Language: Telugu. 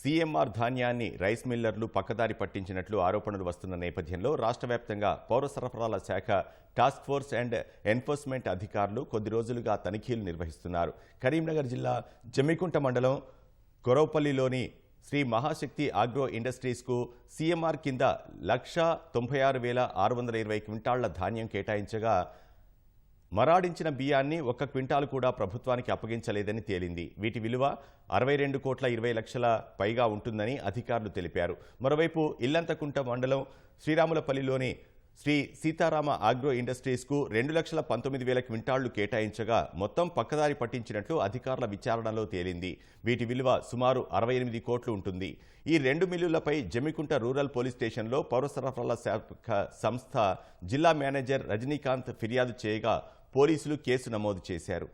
సీఎంఆర్ ధాన్యాన్ని రైస్ మిల్లర్లు పక్కదారి పట్టించినట్లు ఆరోపణలు వస్తున్న నేపథ్యంలో రాష్ట్ర వ్యాప్తంగా పౌర సరఫరాల శాఖ టాస్క్ ఫోర్స్ అండ్ ఎన్ఫోర్స్మెంట్ అధికారులు కొద్ది రోజులుగా తనిఖీలు నిర్వహిస్తున్నారు. కరీంనగర్ జిల్లా జమ్మికుంట మండలం కొరవపల్లిలోని శ్రీ మహాశక్తి ఆగ్రో ఇండస్ట్రీస్కు సీఎంఆర్ కింద లక్ష తొంభై ఆరు వేల ఆరు వందల ఇరవై క్వింటాళ్ళ ధాన్యం కేటాయించగా మరాడించిన బియ్యాన్ని ఒక్క క్వింటాలు కూడా ప్రభుత్వానికి అప్పగించలేదని తేలింది. వీటి విలువ అరవై రెండు కోట్ల ఇరవై లక్షల పైగా ఉంటుందని అధికారులు తెలిపారు. మరోవైపు ఇల్లంతకుంట మండలం శ్రీరాములపల్లిలోని శ్రీ సీతారామ ఆగ్రో ఇండస్ట్రీస్కు రెండు లక్షల పంతొమ్మిది వేల క్వింటాళ్ళు కేటాయించగా మొత్తం పక్కదారి పట్టించినట్లు అధికారుల విచారణలో తేలింది. వీటి విలువ సుమారు అరవై ఎనిమిది కోట్లు ఉంటుంది. ఈ రెండు మిల్లులపై జమ్మికుంట రూరల్ పోలీస్ స్టేషన్లో పౌర సరఫరాల శాఖ సంస్థ జిల్లా మేనేజర్ రజనీకాంత్ ఫిర్యాదు చేయగా పోలీసులు కేసు నమోదు చేశారు.